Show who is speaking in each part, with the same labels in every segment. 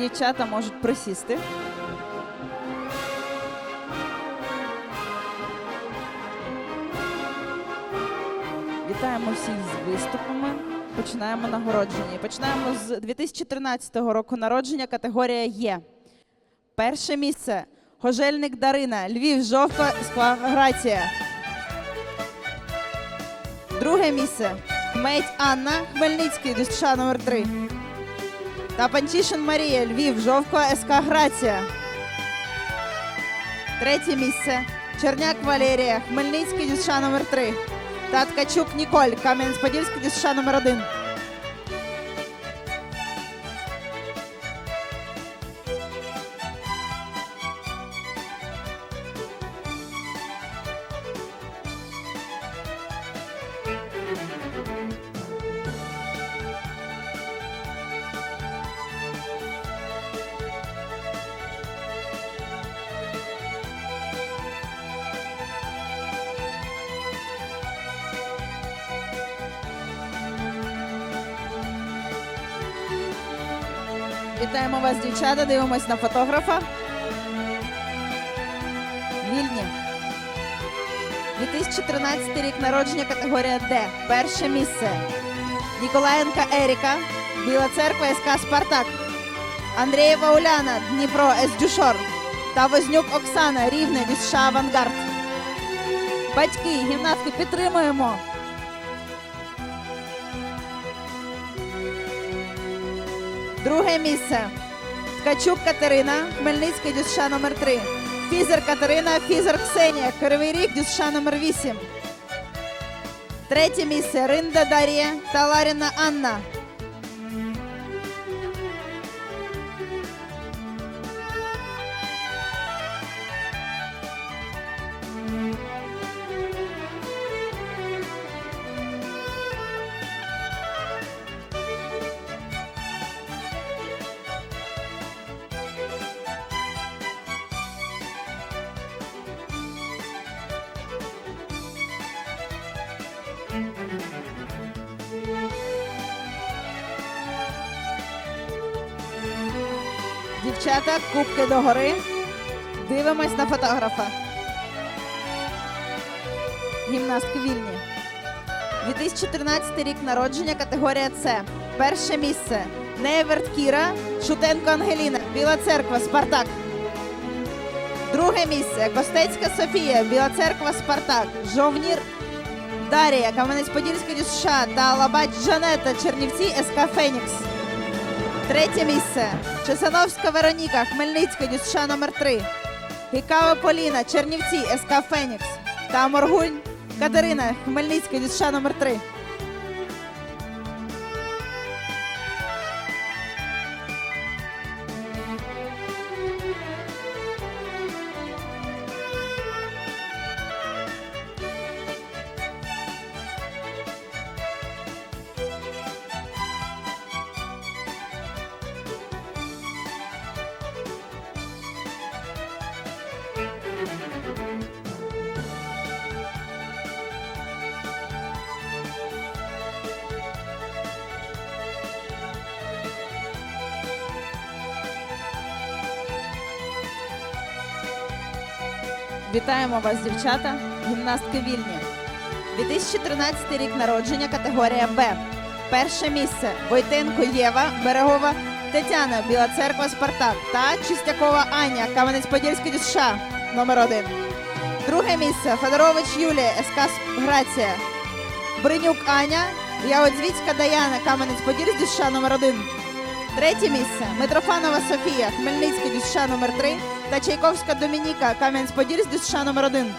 Speaker 1: Дівчата можуть присісти. Вітаємо всіх з виступами. Починаємо нагородження. Починаємо з 2013 року народження. Категорія Є. Перше місце Гожельник Дарина, Львів, Жовка, Грація. Друге місце Медь Анна, Хмельницький, ДЮСШ номер 3 та Панчішин Марія, Львів, Жовко, СК Грація. Третє місце. Черняк Валерія, Хмельницький, дівча номер 3 та Ткачук Ніколь, Кам'янець-Подільський, дівча номер 1 Вітаємо вас, дівчата. Дивимось на фотографа. Вільні. 2013 рік народження категорія Д. Перше місце. Ніколаєнка Еріка, Біла церква СК Спартак. Андрієва Уляна, Дніпро С. Дюшор. Та Вознюк Оксана, Рівне, ДЮСШ Авангард. Батьки, гімнастки, підтримуємо. Друге місце. Ткачук Катерина, Хмельницький дюша номер 3 Фізер Катерина, Фізер Ксенія, Кривий Ріг, дюша номер 8 Третє місце. Ринда Дарія та Ларіна Анна. Дівчата, кубки догори. Дивимось на фотографа. Гімнастки вільні. 2013 рік народження, категорія С. Перше місце. Неверт Кіра, Шутенко Ангеліна, Біла церква, Спартак. Друге місце. Костецька Софія, Біла церква, Спартак. Жовнір Дарія, Кам'янець-Подільський ДЮСШ та Лабач Жанета, Чернівці, СК Фенікс. Третє місце. Чесановська Вероніка, Хмельницька, ДЮСШ номер 3 Гікава Поліна, Чернівці, СК Фенікс. Та Моргунь Катерина, Хмельницька, ДЮСШ номер 3 Вітаємо вас, дівчата, гімнастки вільні. 2013 рік народження, категорія Б. Перше місце Войтенко Єва, Берегова Тетяна, Біла церква Спартак та Чистякова Аня, Кам'янець-Подільський ДЮСШ номер 1 Друге місце Федорович Юлія, СК Грація. Бринюк Аня, Яодзвіцька Даяна, Кам'янець-Подільський ДЮСШ номер 1 Третє місце. Митрофанова Софія, Хмельницький Дюша номер 3 та Чайковська Домініка, Кам'янець-Подільськ, ДЮСШ номер 1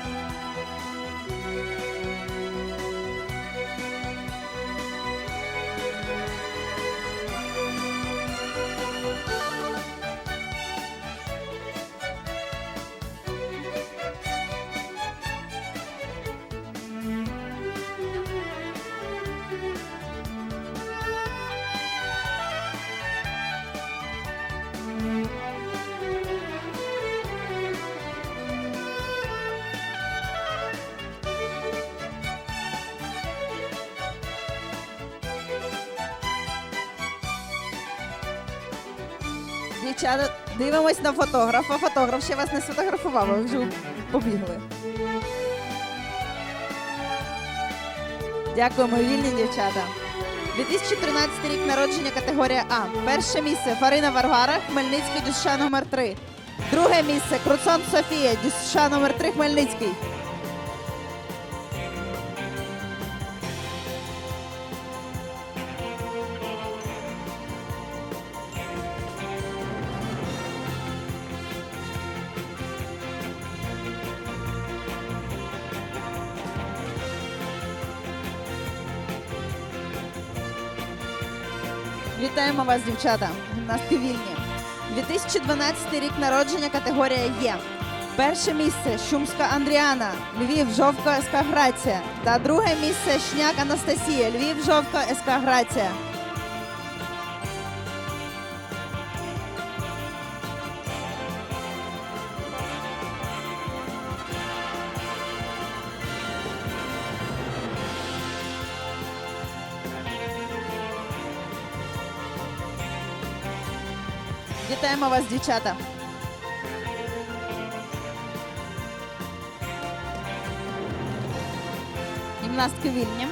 Speaker 1: Дівчата, дивимось на фотографа. Фотограф ще вас не сфотографував, ви вже побігли. Дякуємо, вільні дівчата. 2013 рік народження категорія А. Перше місце Фарина Варвара, Хмельницький дюша номер 3 Друге місце Круцон Софія, дюша номер 3 Хмельницький. Вітаємо вас, дівчата. Гімнастки вільні. 2012 рік народження категорія Є. Перше місце Шумська Андріана, Львів, Жовка СК Грація. Та друге місце Шняк Анастасія, Львів, Жовка СК Грація. Вітаємо вас, дівчата. Гімнастки вільні.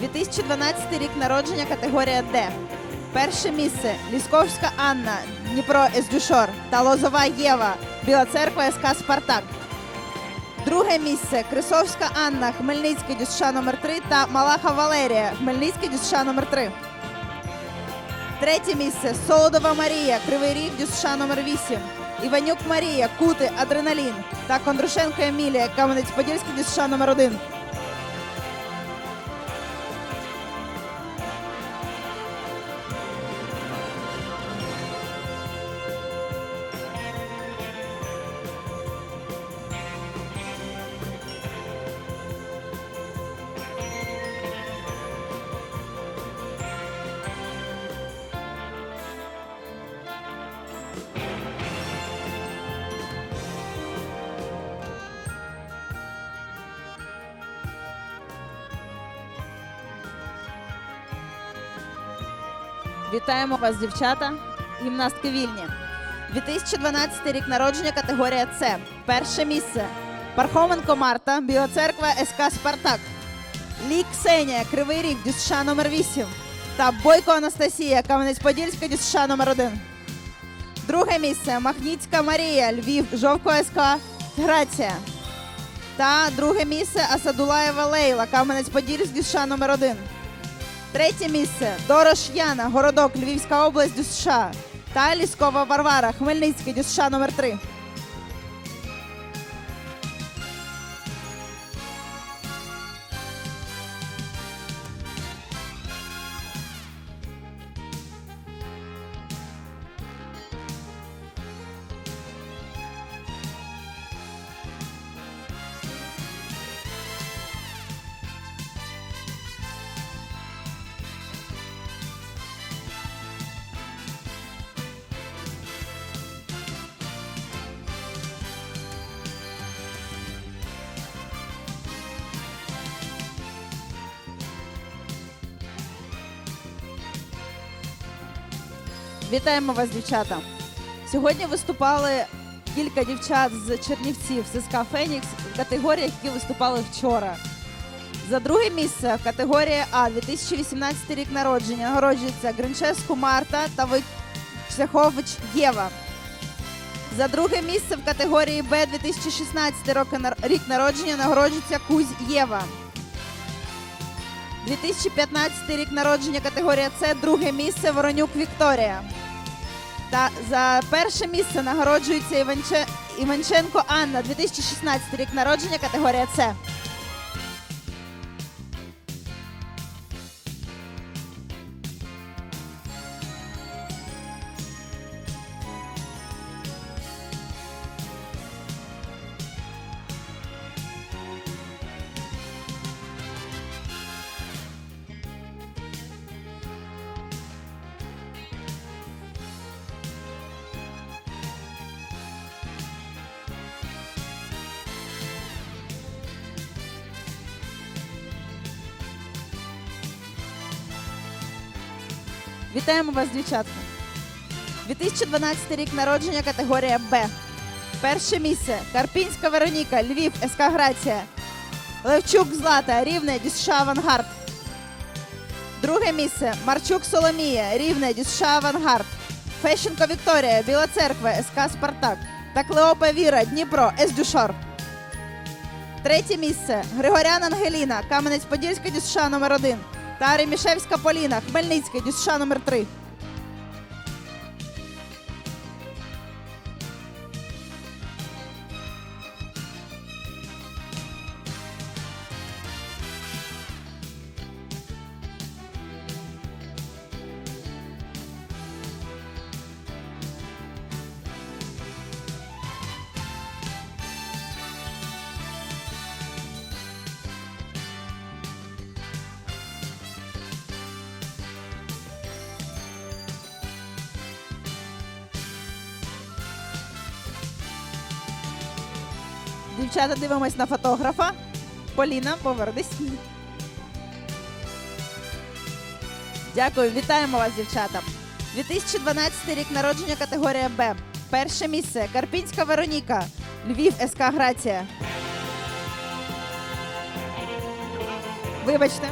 Speaker 1: 2012 рік народження категорія Д. Перше місце Лісковська Анна, Дніпро Ездюшор та Лозова Єва, Біла Церква СК Спартак. Друге місце Крисовська Анна, Хмельницький дюша номер 3 та Малаха Валерія, Хмельницький дюша номер 3 Третє місце. Солодова Марія, Кривий Ріг, Дюсша номер 8 Іванюк Марія, Кути, Адреналін. Та Кондрушенко Емілія, Кам'янець-Подільський, Дюсша номер 1 Вітаємо вас, дівчата. Гімнастки вільні. 2012 рік народження категорія С. Перше місце. Пархоменко Марта, Біоцерква СК Спартак. Лік Ксенія, Кривий Ріг, дюша номер 8 та Бойко Анастасія, Кам'янець-Подільська, дюша номер 1 Друге місце Махніцька Марія, Львів, Жовко СК Грація. Та друге місце Асадулаєва Лейла, Кам'янець-Подільськ, дюша номер 1 Третє місце Дорош Яна, Городок, Львівська область, ДЮСШ. Та Ліскова Варвара, Хмельницький, ДЮСШ номер 3 Вітаємо вас, дівчата. Сьогодні виступали кілька дівчат з Чернівців з СК Фенікс в категоріях, які виступали вчора. За друге місце в категорії А 2018 рік народження нагороджується Гринческу Марта та Войцехович Єва. За друге місце в категорії Б 2016 рік народження нагороджується Кузь Єва. 2015 рік народження категорія С, друге місце Воронюк Вікторія. Та за перше місце нагороджується Іванче... Іванченко Анна, 2016 рік народження категорія С. Вітаємо вас, дівчатка. 2012 рік народження категорія Б. Перше місце Карпінська Вероніка, Львів, СК Грація. Левчук Злата, Рівне, ДЮСШ Авангард. Друге місце Марчук Соломія, Рівне, ДЮСШ Авангард. Фещенко Вікторія, Біла Церква, СК Спартак. Та Клеопа Віра, Дніпро, Есдюшор. Третє місце Григорян Ангеліна, Кам'янець-Подільська, ДЮСШ номер 1 та Ремішевська Поліна, Хмельницька, ДЮСШ номер 3 Дівчата дивимось на фотографа. Поліна, повернись. Дякую, вітаємо вас, дівчата. 2012 рік народження категорія Б. Перше місце Карпінська Вероніка, Львів, СК Грація. Вибачте.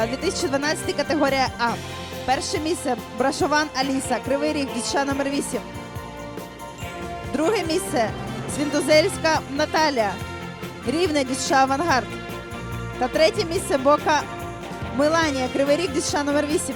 Speaker 1: Е, 2012 категорія А. Перше місце Брашован Аліса, Кривий Ріг, дівча номер 8. Друге місце Свінтузельська Наталія, Рівне Діша Авангард. Та третє місце Бока Меланія, Кривий рік Діша номер 8.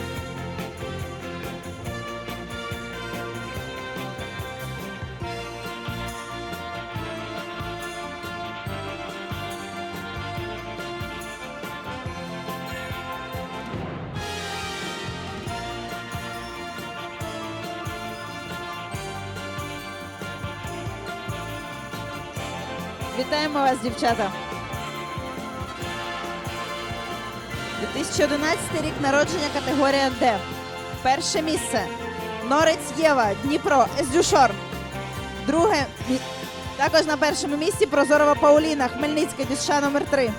Speaker 1: Вас, дівчата. 2011 рік народження категорія Д. Перше місце. Норець Єва, Дніпро, Ездюшор. Друге також на першому місці Прозорова Пауліна, Хмельницька, дюша номер 3.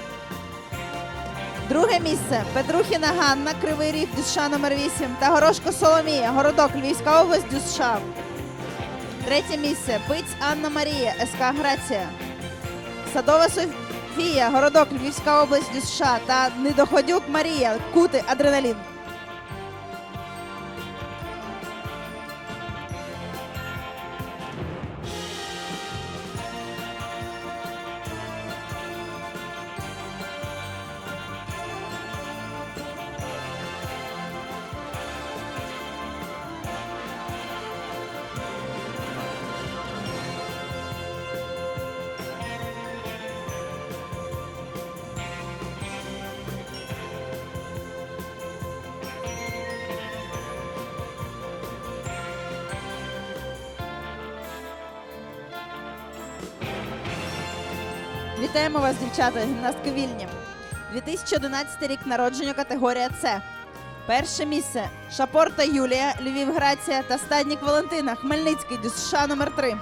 Speaker 1: Друге місце Петрухіна Ганна, Кривий Ріг, дюша номер 8 та Горошко Соломія, Городок, Львівська область, дюша. Третє місце Пиць Анна Марія, СК Грація. Садова Софія, Городок, Львівська область, США та Недоходюк Марія, Кути, Адреналін. Вітаємо вас, дівчата, гімнастки вільні. 2011 рік народження категорія С. Перше місце Шапорта Юлія, Львів Грація та Стаднік Валентина, Хмельницький, США номер 3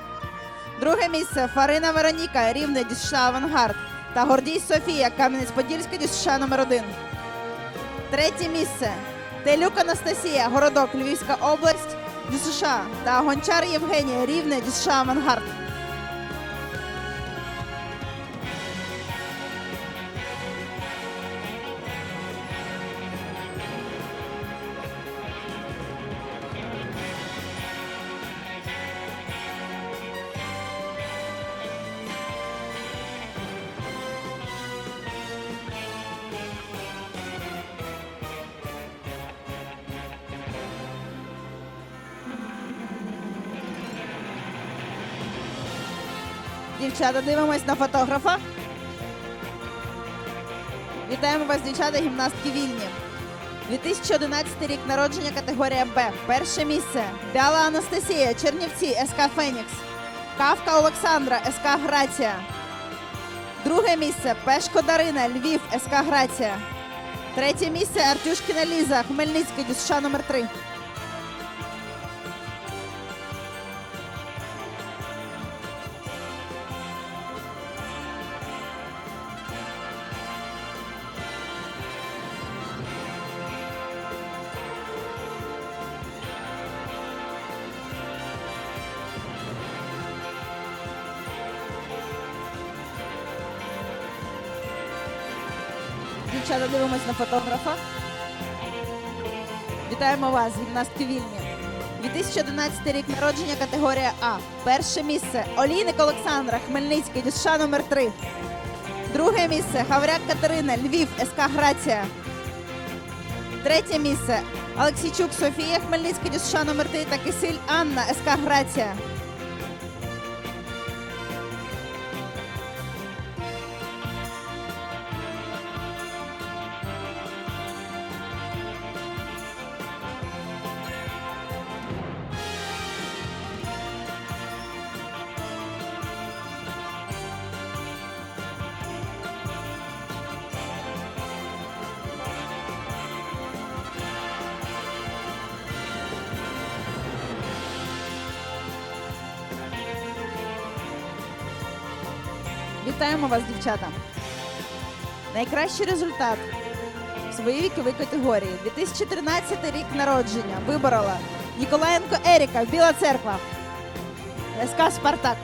Speaker 1: Друге місце Фарина Вероніка, Рівне, США Авангард та Гордій Софія, Кам'янець-Подільський, США номер 1 Третє місце Телюк Анастасія, Городок, Львівська область, США та Гончар Євгенія, Рівне, США Авангард. Дівчата, дивимось на фотографа. Вітаємо вас, дівчата, гімнастки вільні. 2011 рік народження категорія Б. Перше місце. Бяла Анастасія, Чернівці, СК Фенікс. Кавка Олександра, СК Грація. Друге місце Пешко Дарина, Львів, СК Грація. Третє місце Артюшкіна Ліза, Хмельницький, ДЮСШ номер 3 Дівчата, дивимось на фотографа. Вітаємо вас від Настки Вільні. 2011 рік народження категорія А. Перше місце Олійник Олександра, Хмельницький, дюша номер 3 Друге місце Гавряк Катерина, Львів, СК Грація. Третє місце Олексійчук Софія, Хмельницький, дюша номер 3 та Кисиль Анна, СК Грація. Дівчата. Найкращий результат в своїй віковій категорії 2013 рік народження виборола Ніколаєнко Еріка, Біла Церква, СК Спартак.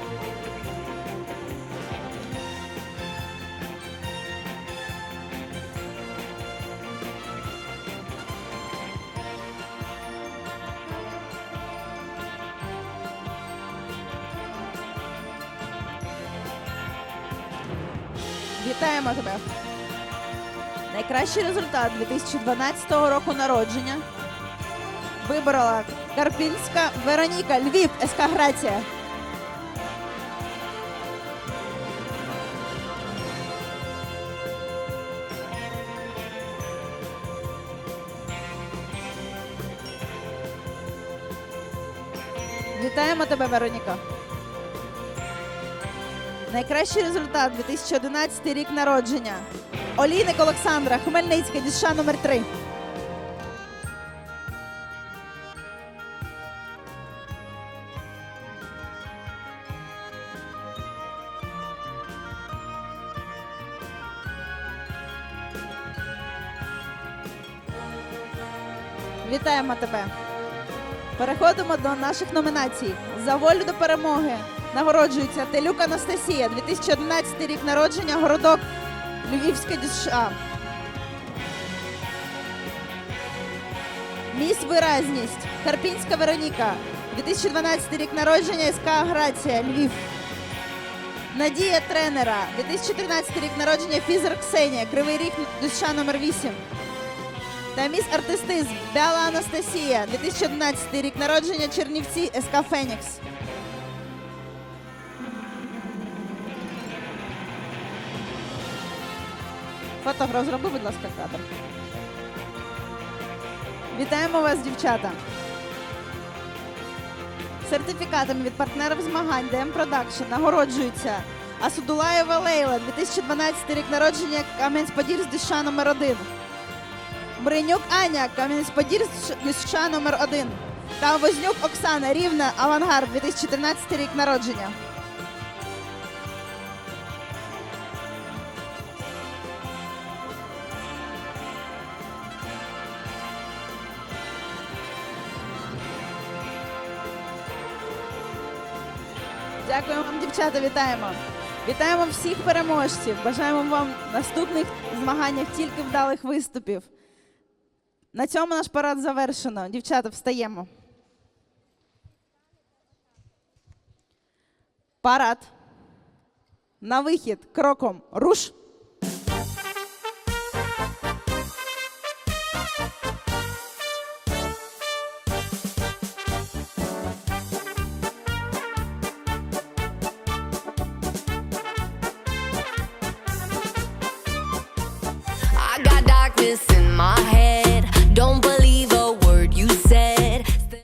Speaker 1: Найкращий результат 2012 року народження виборола Карпінська Вероніка Львів СК Грація. Вітаємо тебе, Вероніка. Найкращий результат 2011 рік народження. Олійник Олександра, Хмельницька, діша номер 3 Вітаємо тебе! Переходимо до наших номінацій. За волю до перемоги нагороджується Телюк Анастасія, 2011 рік народження, городок Львівська дюша. Міс Виразність, Карпінська Вероніка, 2012 рік народження, СК Грація, Львів. Надія тренера, 2013 рік народження, Фізер Ксенія, Кривий Ріг, дюша номер 8. Та міс артистизм Бяла Анастасія, 2011 рік народження, Чернівці, СК Фенікс. Фотограф, зроби, будь ласка, кадр. Вітаємо вас, дівчата. Сертифікатами від партнерів змагань ДМ Продакшн нагороджується Асудулаєва Лейла, 2012 рік народження, Кам'янець-Подільськ, дюша номер 1. Бринюк Аня, Кам'янець-Подільськ, дюша номер 1. Та Вознюк Оксана, Рівна, Авангард, 2014 рік народження. Дівчата, вітаємо. Вітаємо всіх переможців. Бажаємо вам наступних змаганнях тільки вдалих виступів. На цьому наш парад завершено. Дівчата, встаємо. Парад. На вихід кроком руш.